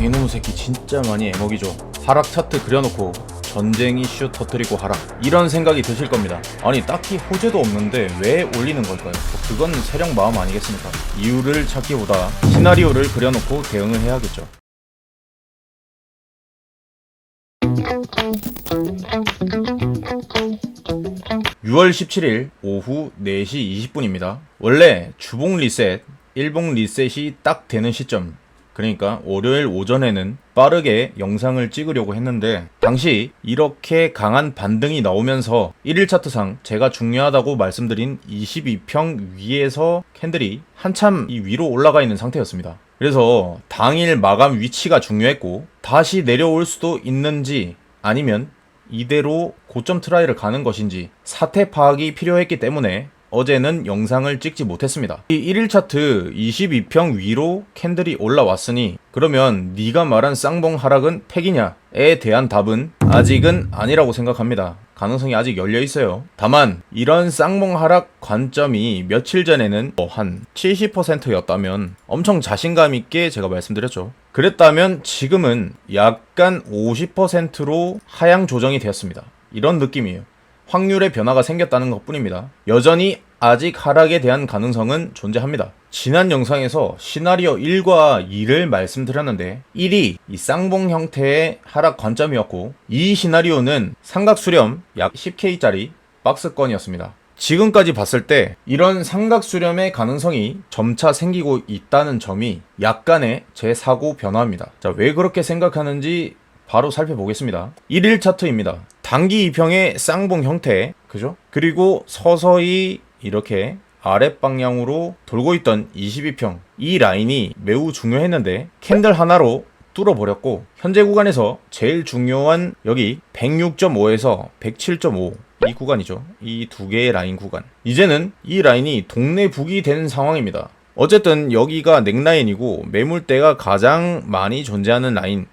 개놈 새끼 진짜 많이 애먹이죠. 하락 차트 그려놓고 전쟁 이슈 터뜨리고 하락 이런 생각이 드실 겁니다. 아니 딱히 호재도 없는데 왜 올리는 걸까요? 뭐 그건 세력 마음 아니겠습니까? 이유를 찾기보다 시나리오를 그려놓고 대응을 해야겠죠. (6월 17일) 오후 (4시 20분입니다) 원래 주봉 리셋 일봉 리셋이 딱 되는 시점 그러니까 월요일 오전에는 빠르게 영상을 찍으려고 했는데 당시 이렇게 강한 반등이 나오면서 1일 차트상 제가 중요하다고 말씀드린 22평 위에서 캔들이 한참 이 위로 올라가 있는 상태였습니다. 그래서 당일 마감 위치가 중요했고 다시 내려올 수도 있는지 아니면 이대로 고점 트라이를 가는 것인지 사태 파악이 필요했기 때문에 어제는 영상을 찍지 못했습니다. 이 1일 차트 22평 위로 캔들이 올라왔으니 그러면 네가 말한 쌍봉 하락은 팩이냐에 대한 답은 아직은 아니라고 생각합니다. 가능성이 아직 열려 있어요. 다만 이런 쌍봉 하락 관점이 며칠 전에는 뭐 한 70%였다면 엄청 자신감 있게 제가 말씀드렸죠. 그랬다면 지금은 약간 50%로 하향 조정이 되었습니다. 이런 느낌이에요. 확률의 변화가 생겼다는 것 뿐입니다. 여전히 아직 하락에 대한 가능성은 존재합니다. 지난 영상에서 시나리오 1과 2를 말씀드렸는데 1이 이 쌍봉 형태의 하락 관점이었고 이 시나리오는 삼각 수렴 약 10K짜리 박스권이었습니다. 지금까지 봤을 때 이런 삼각 수렴의 가능성이 점차 생기고 있다는 점이 약간의 제 사고 변화입니다. 자, 왜 그렇게 생각하는지 바로 살펴보겠습니다. 1일 차트입니다. 단기 2평의 쌍봉 형태, 그죠? 그리고 서서히 이렇게 아랫방향으로 돌고 있던 22평. 이 라인이 매우 중요했는데 캔들 하나로 뚫어버렸고 현재 구간에서 제일 중요한 여기 106.5에서 107.5 이 구간이죠. 이 두 개의 라인 구간. 이제는 이 라인이 동네 북이 된 상황입니다. 어쨌든 여기가 넥라인이고 매물대가 가장 많이 존재하는 라인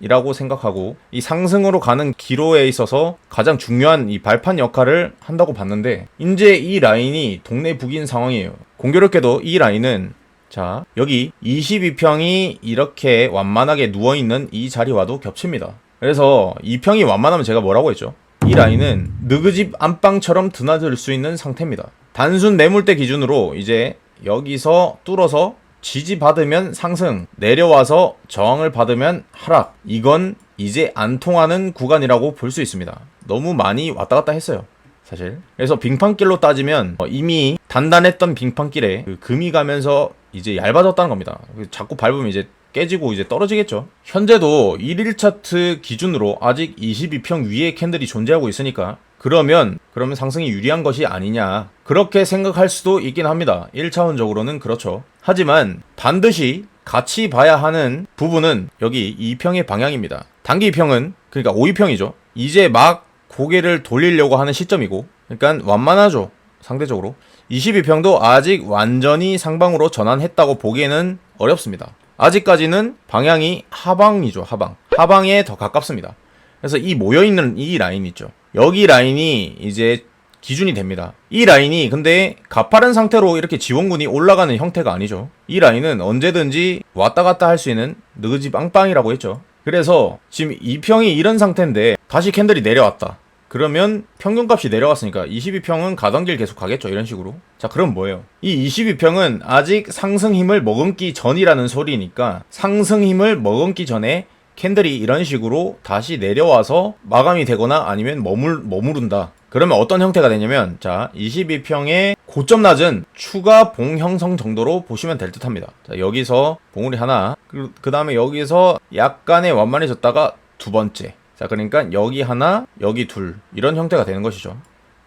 이라고 생각하고 이 상승으로 가는 기로에 있어서 가장 중요한 이 발판 역할을 한다고 봤는데 이제 이 라인이 동네 북인 상황이에요. 공교롭게도 이 라인은 자 여기 22평이 이렇게 완만하게 누워있는 이 자리와도 겹칩니다. 그래서 이 평이 완만하면 제가 뭐라고 했죠? 이 라인은 느그집 안방처럼 드나들 수 있는 상태입니다. 단순 매물대 기준으로 이제 여기서 뚫어서 지지받으면 상승, 내려와서 저항을 받으면 하락. 이건 이제 안 통하는 구간이라고 볼 수 있습니다. 너무 많이 왔다 갔다 했어요. 사실. 그래서 빙판길로 따지면 어, 이미 단단했던 빙판길에 그 금이 가면서 이제 얇아졌다는 겁니다. 자꾸 밟으면 이제 깨지고 이제 떨어지겠죠. 현재도 1일 차트 기준으로 아직 22평 위에 캔들이 존재하고 있으니까 그러면 그러면 상승이 유리한 것이 아니냐 그렇게 생각할 수도 있긴 합니다. 1차원적으로는 그렇죠. 하지만 반드시 같이 봐야 하는 부분은 여기 2평의 방향입니다. 단기 2평은 그러니까 5위평이죠. 이제 막 고개를 돌리려고 하는 시점이고 그러니까 완만하죠. 상대적으로 22평도 아직 완전히 상방으로 전환했다고 보기에는 어렵습니다. 아직까지는 방향이 하방이죠. 하방. 하방에 더 가깝습니다. 그래서 이 모여있는 이 라인 있죠. 여기 라인이 이제 기준이 됩니다. 이 라인이 근데 가파른 상태로 이렇게 지원군이 올라가는 형태가 아니죠. 이 라인은 언제든지 왔다 갔다 할 수 있는 느그지 빵빵이라고 했죠. 그래서 지금 이 평이 이런 상태인데 다시 캔들이 내려왔다. 그러면 평균값이 내려왔으니까 22평은 가던 길 계속 가겠죠. 이런 식으로. 자, 그럼 뭐예요? 이 22평은 아직 상승 힘을 머금기 전이라는 소리니까 상승 힘을 머금기 전에 캔들이 이런 식으로 다시 내려와서 마감이 되거나 아니면 머물, 머무른다. 그러면 어떤 형태가 되냐면, 자, 22평의 고점 낮은 추가 봉 형성 정도로 보시면 될 듯 합니다. 자, 여기서 봉우리 하나, 그, 그 다음에 여기서 약간의 완만해졌다가 두 번째. 자, 그러니까 여기 하나, 여기 둘. 이런 형태가 되는 것이죠.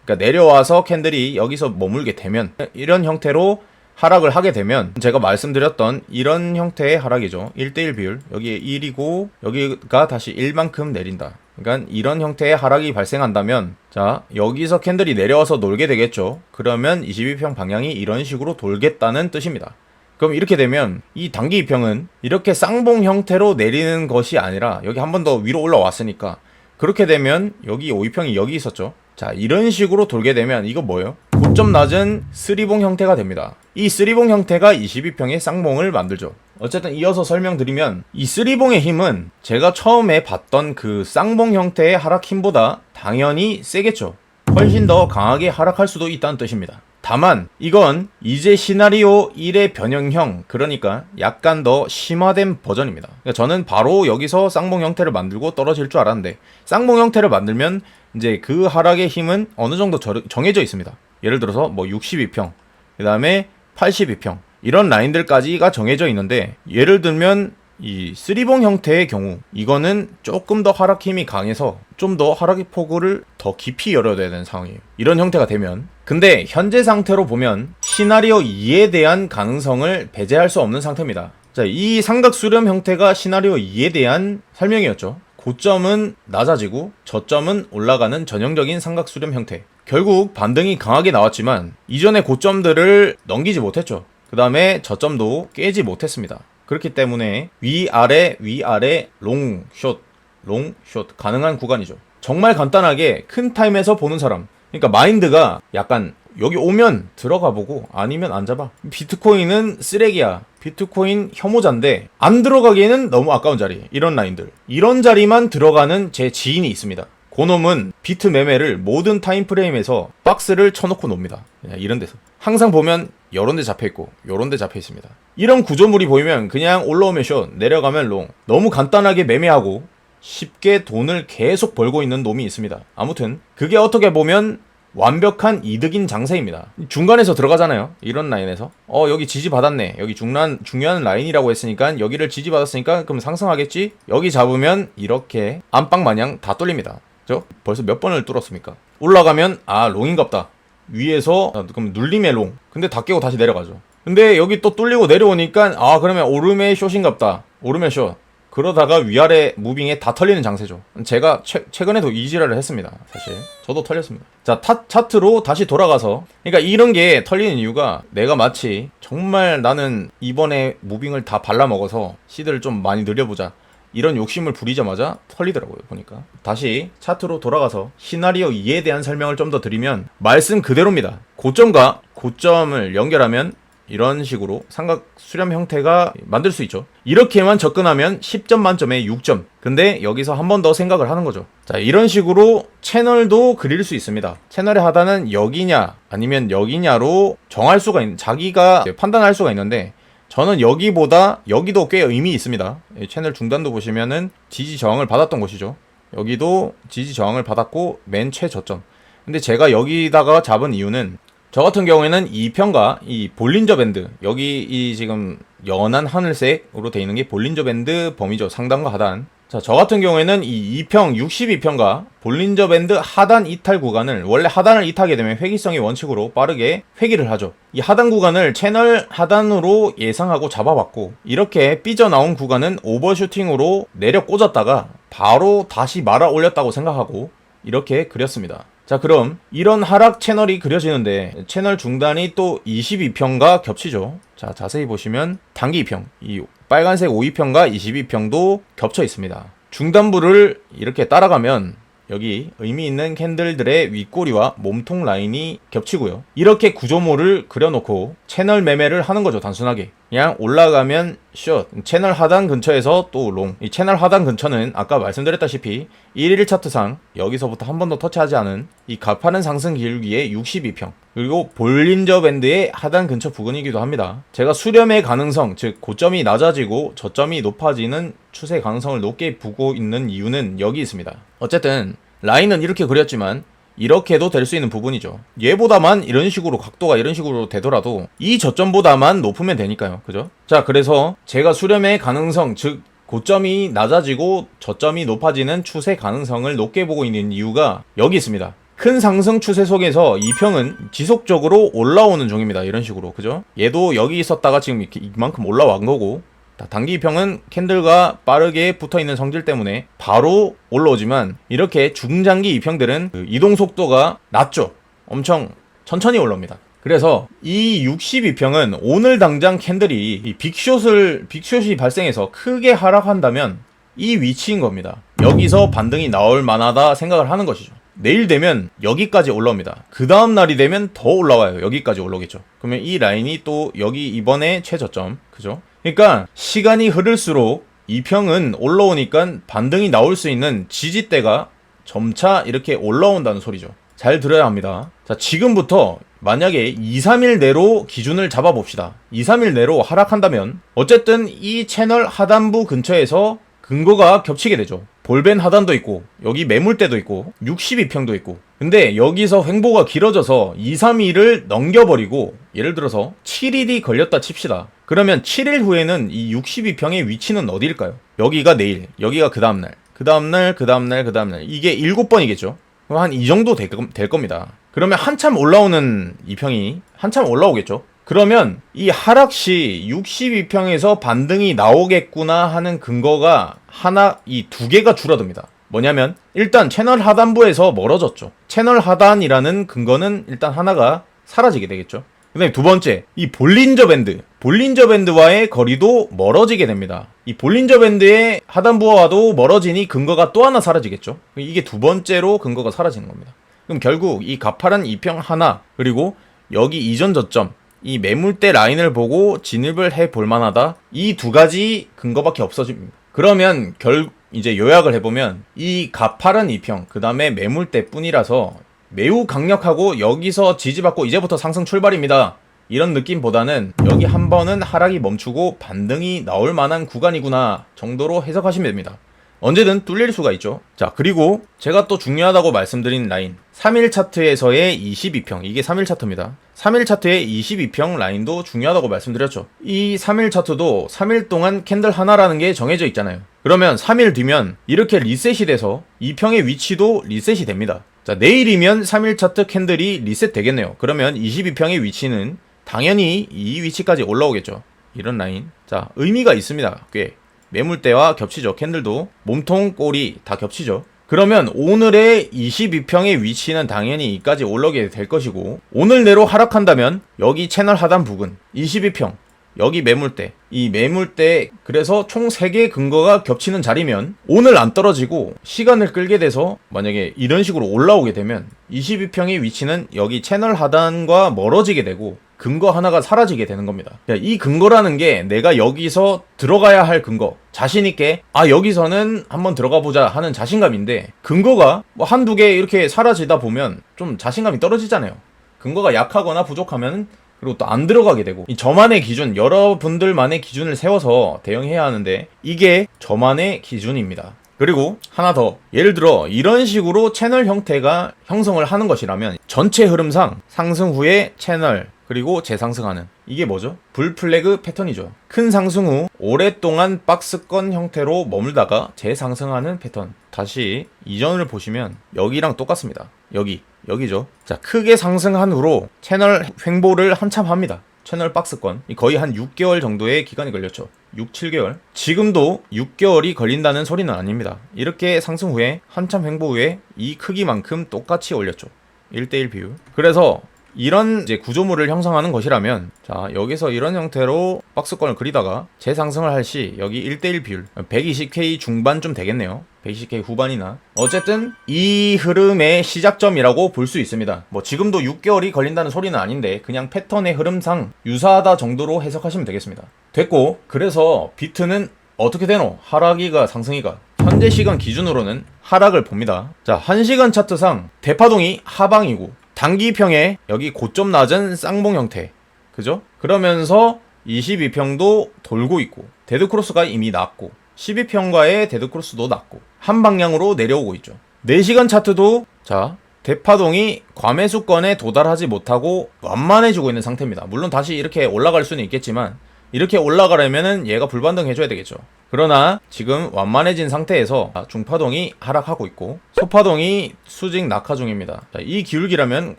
그러니까 내려와서 캔들이 여기서 머물게 되면, 이런 형태로 하락을 하게 되면 제가 말씀드렸던 이런 형태의 하락이죠. 1대1 비율. 여기 1이고 여기가 다시 1만큼 내린다. 그러니까 이런 형태의 하락이 발생한다면 자, 여기서 캔들이 내려와서 놀게 되겠죠. 그러면 22평 방향이 이런 식으로 돌겠다는 뜻입니다. 그럼 이렇게 되면 이 단기 2평은 이렇게 쌍봉 형태로 내리는 것이 아니라 여기 한 번 더 위로 올라왔으니까 그렇게 되면 여기 5위평이 여기 있었죠. 자, 이런 식으로 돌게 되면 이거 뭐예요? 고점 낮은 쓰리봉 형태가 됩니다. 이 쓰리봉 형태가 22평의 쌍봉을 만들죠. 어쨌든 이어서 설명드리면 이 쓰리봉의 힘은 제가 처음에 봤던 그 쌍봉 형태의 하락 힘보다 당연히 세겠죠. 훨씬 더 강하게 하락할 수도 있다는 뜻입니다. 다만 이건 이제 시나리오 1의 변형형 그러니까 약간 더 심화된 버전입니다. 그러니까 저는 바로 여기서 쌍봉 형태를 만들고 떨어질 줄 알았는데 쌍봉 형태를 만들면 이제 그 하락의 힘은 어느 정도 저- 정해져 있습니다. 예를 들어서 뭐 62평, 그 다음에 82평 이런 라인들까지가 정해져 있는데 예를 들면 이 쓰리봉 형태의 경우 이거는 조금 더 하락 힘이 강해서 좀 더 하락의 폭을 더 깊이 열어야 되는 상황이에요. 이런 형태가 되면 근데 현재 상태로 보면 시나리오 2에 대한 가능성을 배제할 수 없는 상태입니다. 자, 이 삼각 수렴 형태가 시나리오 2에 대한 설명이었죠. 고점은 낮아지고 저점은 올라가는 전형적인 삼각 수렴 형태. 결국 반등이 강하게 나왔지만 이전의 고점들을 넘기지 못했죠. 그 다음에 저점도 깨지 못했습니다. 그렇기 때문에 위아래 위아래 롱숏 롱숏 가능한 구간이죠. 정말 간단하게 큰 타임에서 보는 사람. 그러니까 마인드가 약간 여기 오면 들어가 보고 아니면 안 잡아. 비트코인은 쓰레기야. 비트코인 혐오자인데 안 들어가기에는 너무 아까운 자리. 이런 라인들. 이런 자리만 들어가는 제 지인이 있습니다. 고놈은 비트 매매를 모든 타임프레임에서 박스를 쳐놓고 놉니다. 그냥 이런 데서. 항상 보면 요런 데 잡혀 있고 요런 데 잡혀 있습니다. 이런 구조물이 보이면 그냥 올라오면 숏, 내려가면 롱. 너무 간단하게 매매하고 쉽게 돈을 계속 벌고 있는 놈이 있습니다. 아무튼 그게 어떻게 보면 완벽한 이득인 장세입니다. 중간에서 들어가잖아요. 이런 라인에서. 어, 여기 지지 받았네. 여기 중요한, 중요한 라인이라고 했으니까 여기를 지지 받았으니까 그럼 상승하겠지? 여기 잡으면 이렇게 안방 마냥 다 뚫립니다. 그죠? 벌써 몇 번을 뚫었습니까? 올라가면 아, 롱인갑다. 위에서 아, 그럼 눌림의 롱. 근데 다 깨고 다시 내려가죠. 근데 여기 또 뚫리고 내려오니까 아, 그러면 오름의 숏인갑다. 오름의 숏. 그러다가 위아래 무빙에 다 털리는 장세죠. 제가 최, 최근에도 이지랄을 했습니다. 사실 저도 털렸습니다. 자 타, 차트로 다시 돌아가서 그러니까 이런 게 털리는 이유가 내가 마치 정말 나는 이번에 무빙을 다 발라먹어서 시드를 좀 많이 늘려보자 이런 욕심을 부리자마자 털리더라고요 보니까 다시 차트로 돌아가서 시나리오 2에 대한 설명을 좀 더 드리면 말씀 그대로입니다. 고점과 고점을 연결하면 이런 식으로 삼각 수렴 형태가 만들 수 있죠. 이렇게만 접근하면 10점 만점에 6점. 근데 여기서 한 번 더 생각을 하는 거죠. 자, 이런 식으로 채널도 그릴 수 있습니다. 채널의 하단은 여기냐 아니면 여기냐로 정할 수가 있는 자기가 판단할 수가 있는데 저는 여기보다 여기도 꽤 의미 있습니다. 이 채널 중단도 보시면은 지지 저항을 받았던 곳이죠. 여기도 지지 저항을 받았고 맨 최저점. 근데 제가 여기다가 잡은 이유는 저 같은 경우에는 이 편과 이 볼린저 밴드 여기 이 지금 연한 하늘색으로 돼 있는 게 볼린저 밴드 범위죠 상단과 하단 자 저 같은 경우에는 이 2평 62평과 볼린저 밴드 하단 이탈 구간을 원래 하단을 이탈하게 되면 회기성의 원칙으로 빠르게 회기를 하죠. 이 하단 구간을 채널 하단으로 예상하고 잡아봤고 이렇게 삐져나온 구간은 오버슈팅으로 내려 꽂았다가 바로 다시 말아 올렸다고 생각하고 이렇게 그렸습니다 자 그럼 이런 하락 채널이 그려지는데 채널 중단이 또 22평과 겹치죠 자 자세히 보시면 단기 2평 이 빨간색 52평과 22평도 겹쳐 있습니다 중단부를 이렇게 따라가면 여기 의미 있는 캔들들의 윗꼬리와 몸통 라인이 겹치고요. 이렇게 구조물을 그려놓고 채널 매매를 하는 거죠, 단순하게. 그냥 올라가면 숏, 채널 하단 근처에서 또 롱. 이 채널 하단 근처는 아까 말씀드렸다시피 1일 차트상 여기서부터 한 번도 터치하지 않은 이 가파른 상승 길기의 62평. 그리고 볼린저 밴드의 하단 근처 부근이기도 합니다. 제가 수렴의 가능성, 즉 고점이 낮아지고 저점이 높아지는 추세 가능성을 높게 보고 있는 이유는 여기 있습니다. 어쨌든 라인은 이렇게 그렸지만 이렇게도 될 수 있는 부분이죠. 얘보다만 이런 식으로 각도가 이런 식으로 되더라도 이 저점보다만 높으면 되니까요. 그죠? 자, 그래서 제가 수렴의 가능성, 즉 고점이 낮아지고 저점이 높아지는 추세 가능성을 높게 보고 있는 이유가 여기 있습니다. 큰 상승 추세 속에서 이 평은 지속적으로 올라오는 중입니다. 이런 식으로. 그죠? 얘도 여기 있었다가 지금 이만큼 올라온 거고 자, 단기 평은 캔들과 빠르게 붙어 있는 성질 때문에 바로 올라오지만 이렇게 중장기 이평들은 그 이동 속도가 낮죠. 엄청 천천히 올라옵니다. 그래서 이 62평은 오늘 당장 캔들이 이 빅숏을 빅숏이 발생해서 크게 하락한다면 이 위치인 겁니다. 여기서 반등이 나올 만하다 생각을 하는 것이죠. 내일 되면 여기까지 올라옵니다. 그 다음 날이 되면 더 올라와요. 여기까지 올라오겠죠. 그러면 이 라인이 또 여기 이번에 최저점. 그죠? 그러니까 시간이 흐를수록 이 평은 올라오니까 반등이 나올 수 있는 지지대가 점차 이렇게 올라온다는 소리죠. 잘 들어야 합니다. 자, 지금부터 만약에 2, 3일 내로 기준을 잡아봅시다. 2, 3일 내로 하락한다면 어쨌든 이 채널 하단부 근처에서 근거가 겹치게 되죠. 볼벤 하단도 있고 여기 매물대도 있고 62평도 있고 근데 여기서 횡보가 길어져서 2, 3일을 넘겨버리고 예를 들어서 7일이 걸렸다 칩시다. 그러면 7일 후에는 이 62평의 위치는 어디일까요? 여기가 내일, 여기가 그 다음날, 그 다음날, 그 다음날, 그 다음날 이게 7번이겠죠? 한 이 정도 될 겁니다. 그러면 한참 올라오는 이 평이 한참 올라오겠죠? 그러면 이 하락 시 62평에서 반등이 나오겠구나 하는 근거가 하나, 이 두 개가 줄어듭니다. 뭐냐면 일단 채널 하단부에서 멀어졌죠. 채널 하단이라는 근거는 일단 하나가 사라지게 되겠죠. 그다음에 두 번째, 이 볼린저 밴드. 볼린저 밴드와의 거리도 멀어지게 됩니다. 이 볼린저 밴드의 하단부와도 멀어지니 근거가 또 하나 사라지겠죠. 이게 두 번째로 근거가 사라지는 겁니다. 그럼 결국 이 가파른 이평 하나 그리고 여기 이전 저점 이 매물대 라인을 보고 진입을 해 볼 만하다. 이 두 가지 근거밖에 없어집니다. 그러면 결 이제 요약을 해보면 이 가파른 이평 그 다음에 매물대 뿐이라서 매우 강력하고 여기서 지지받고 이제부터 상승 출발입니다. 이런 느낌보다는 여기 한 번은 하락이 멈추고 반등이 나올 만한 구간이구나 정도로 해석하시면 됩니다. 언제든 뚫릴 수가 있죠. 자, 그리고 제가 또 중요하다고 말씀드린 라인. 3일 차트에서의 22평. 이게 3일 차트입니다. 3일 차트의 22평 라인도 중요하다고 말씀드렸죠. 이 3일 차트도 3일 동안 캔들 하나라는 게 정해져 있잖아요. 그러면 3일 뒤면 이렇게 리셋이 돼서 이 평의 위치도 리셋이 됩니다. 자, 내일이면 3일 차트 캔들이 리셋 되겠네요. 그러면 22평의 위치는 당연히 이 위치까지 올라오겠죠. 이런 라인. 자, 의미가 있습니다. 꽤. 매물대와 겹치죠. 캔들도 몸통 꼬리 다 겹치죠. 그러면 오늘의 22평의 위치는 당연히 이까지 올라오게 될 것이고 오늘 내로 하락한다면 여기 채널 하단 부근 22평 여기 매물대 이 매물대 그래서 총 3개의 근거가 겹치는 자리면 오늘 안 떨어지고 시간을 끌게 돼서 만약에 이런 식으로 올라오게 되면 22평의 위치는 여기 채널 하단과 멀어지게 되고 근거 하나가 사라지게 되는 겁니다. 야, 이 근거라는 게 내가 여기서 들어가야 할 근거, 자신있게, 아, 여기서는 한번 들어가 보자 하는 자신감인데, 근거가 뭐 한두 개 이렇게 사라지다 보면 좀 자신감이 떨어지잖아요. 근거가 약하거나 부족하면 그리고 또 안 들어가게 되고 이 저만의 기준 여러분들만의 기준을 세워서 대응해야 하는데 이게 저만의 기준입니다. 그리고 하나 더 예를 들어 이런 식으로 채널 형태가 형성을 하는 것이라면 전체 흐름상 상승 후에 채널 그리고 재상승하는 이게 뭐죠? 불플래그 패턴이죠. 큰 상승 후 오랫동안 박스권 형태로 머물다가 재상승하는 패턴. 다시 이전을 보시면 여기랑 똑같습니다. 여기 여기죠. 자 크게 상승한 후로 채널 횡보를 한참 합니다. 채널 박스권 거의 한 6개월 정도의 기간이 걸렸죠. 6, 7개월. 지금도 6개월이 걸린다는 소리는 아닙니다. 이렇게 상승 후에 한참 횡보 후에 이 크기만큼 똑같이 올렸죠. 1대1 비율. 그래서 이런 이제 구조물을 형성하는 것이라면 자 여기서 이런 형태로 박스권을 그리다가 재상승을 할 시 여기 1대1 비율 120K 중반쯤 되겠네요. 120K 후반이나. 어쨌든 이 흐름의 시작점이라고 볼 수 있습니다. 뭐 지금도 6개월이 걸린다는 소리는 아닌데 그냥 패턴의 흐름상 유사하다 정도로 해석하시면 되겠습니다. 됐고 그래서 비트는 어떻게 되노? 하락이가 상승이가. 현재 시간 기준으로는 하락을 봅니다. 자 1시간 차트상 대파동이 하방이고 단기평에 여기 고점 낮은 쌍봉 형태. 그죠? 그러면서 22평도 돌고 있고 데드크로스가 이미 났고 12평과의 데드크로스도 났고 한 방향으로 내려오고 있죠. 4시간 차트도 자 대파동이 과매수권에 도달하지 못하고 완만해지고 있는 상태입니다. 물론 다시 이렇게 올라갈 수는 있겠지만 이렇게 올라가려면은 얘가 불반등 해줘야 되겠죠. 그러나 지금 완만해진 상태에서 중파동이 하락하고 있고 소파동이 수직 낙하 중입니다. 자, 이 기울기라면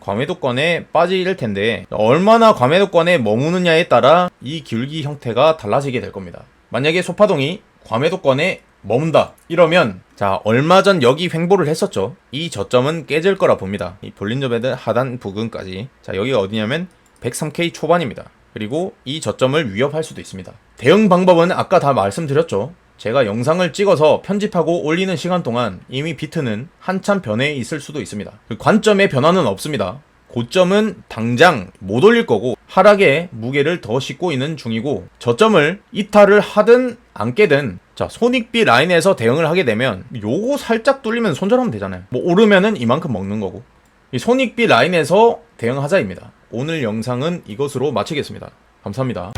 과매도권에 빠질 텐데 얼마나 과매도권에 머무느냐에 따라 이 기울기 형태가 달라지게 될 겁니다. 만약에 소파동이 과매도권에 머문다 이러면 자 얼마 전 여기 횡보를 했었죠. 이 저점은 깨질 거라 봅니다. 이 볼린저베드 하단 부근까지 자 여기가 어디냐면 103K 초반입니다. 그리고 이 저점을 위협할 수도 있습니다. 대응 방법은 아까 다 말씀드렸죠. 제가 영상을 찍어서 편집하고 올리는 시간 동안 이미 비트는 한참 변해 있을 수도 있습니다. 그 관점의 변화는 없습니다. 고점은 당장 못 올릴 거고 하락에 무게를 더 싣고 있는 중이고 저점을 이탈을 하든 안 깨든 자 손익비 라인에서 대응을 하게 되면 요거 살짝 뚫리면 손절하면 되잖아요. 뭐 오르면은 이만큼 먹는 거고 이 손익비 라인에서 대응하자입니다. 오늘 영상은 이것으로 마치겠습니다. 감사합니다.